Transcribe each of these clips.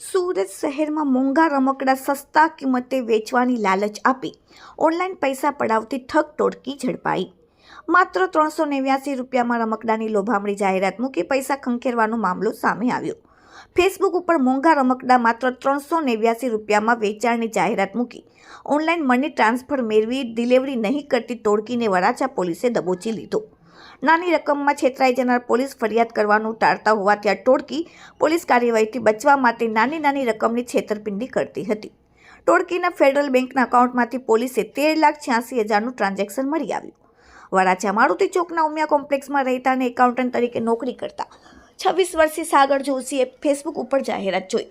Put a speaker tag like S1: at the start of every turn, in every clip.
S1: સુરત શહેરમાં મોંઘા રમકડા સસ્તા કિંમતે વેચવાની લાલચ આપી. ઓનલાઈન પૈસા પડાવતી ઠગ ટોળકી ઝડપાઈ. માત્ર ત્રણસો નેવ્યાસી રૂપિયામાં રમકડાની લોભામણી જાહેરાત મૂકી પૈસા ખંખેરવાનો મામલો સામે આવ્યો. ફેસબુક ઉપર મોંઘા રમકડા માત્ર ત્રણસો નેવ્યાસી રૂપિયામાં વેચાણની જાહેરાત મૂકી. ઓનલાઈન મની ટ્રાન્સફર મેળવી ડિલિવરી નહીં કરતી ટોળકીને વરાછા પોલીસે દબોચી લીધો. નાની રકમમાં છેતરાઈ જનાર પોલીસ ફરિયાદ કરવાનું ટાળતા હોવાથી આ ટોળકી પોલીસ કાર્યવાહીથી બચવા માટે નાની નાની રકમની છેતરપિંડી કરતી હતી. ટોળકીના ફેડરલ બેંકના એકાઉન્ટમાંથી પોલીસે તેર લાખ છ્યાસી હજારનું ટ્રાન્ઝેક્શન મળી આવ્યું. વરાછા મારુતિ ચોકના ઉમિયા કોમ્પ્લેક્સમાં રહેતા અને એકાઉન્ટન્ટ તરીકે નોકરી કરતા છવ્વીસ વર્ષીય સાગર જોશીએ ફેસબુક ઉપર જાહેરાત જોઈ.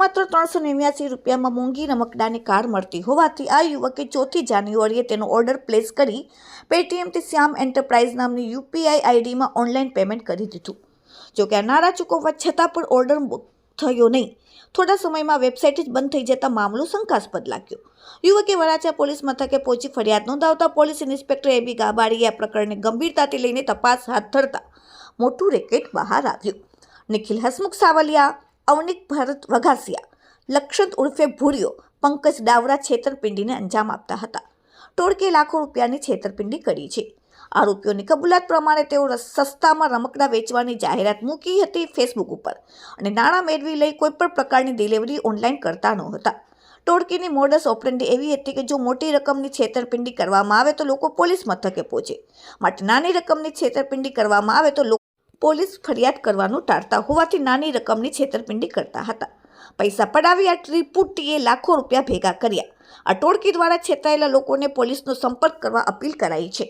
S1: માત્ર ત્રણસો નેવ્યાસી રૂપિયામાં મોંઘી રમકડાની કાર મળતી હોવાથી આ યુવકે ચોથી જાન્યુઆરીએ તેનો ઓર્ડર પ્લેસ કરી પેટીએમથી શ્યામ એન્ટરપ્રાઇઝ નામની યુપીઆઈ આઈડીમાં ઓનલાઈન પેમેન્ટ કરી દીધું. જોકે આ નાણાં ચૂકવવા છતાં પણ ઓર્ડર થયો નહીં. થોડા સમયમાં વેબસાઇટ જ બંધ થઈ જતા મામલો શંકાસ્પદ લાગ્યો. યુવકે વરાછા પોલીસ મથકે પહોંચી ફરિયાદ નોંધાવતા પોલીસ ઇન્સ્પેક્ટર એબી ગાબાડીએ આ પ્રકરણને ગંભીરતાથી લઈને તપાસ હાથ ધરતા મોટું રેકેટ બહાર આવ્યું. નિખિલ હસમુખ સાવલિયા અવનિક ભરત વઘાસિયા લક્ષત ઉર્ફે ભૂરિયો પંકજ ડાવરા છેતરપિંડીને અંજામ આપતા હતા. ટોળકે લાખો રૂપિયાની છેતરપિંડી કરી છે. આરોપીઓની કબૂલાત પ્રમાણે તેઓ સસ્તામાં રમકડા વેચવાની જાહેરાત મૂકી હતી ફેસબુક ઉપર અને નાણાં મેળવી લઈ કોઈપણ પ્રકારની ડિલિવરી ઓનલાઈન કરતા નહોતા. ટોળકીની મોડસ ઓપરેન્ડી એવી હતી કે જો મોટી રકમની છેતરપિંડી કરવામાં આવે તો લોકો પોલીસ મથકે પહોંચે. માટે નાની રકમની છેતરપિંડી કરવામાં આવે તો પોલીસ ફરિયાદ કરવાનું ટાળતા હોવાથી નાની રકમની છેતરપિંડી કરતા હતા. પૈસા પડાવી આ ત્રિપુટીએ લાખો રૂપિયા ભેગા કર્યા. આ ટોળકી દ્વારા છેતરાયેલા લોકોને પોલીસનો સંપર્ક કરવા અપીલ કરાઈ છે.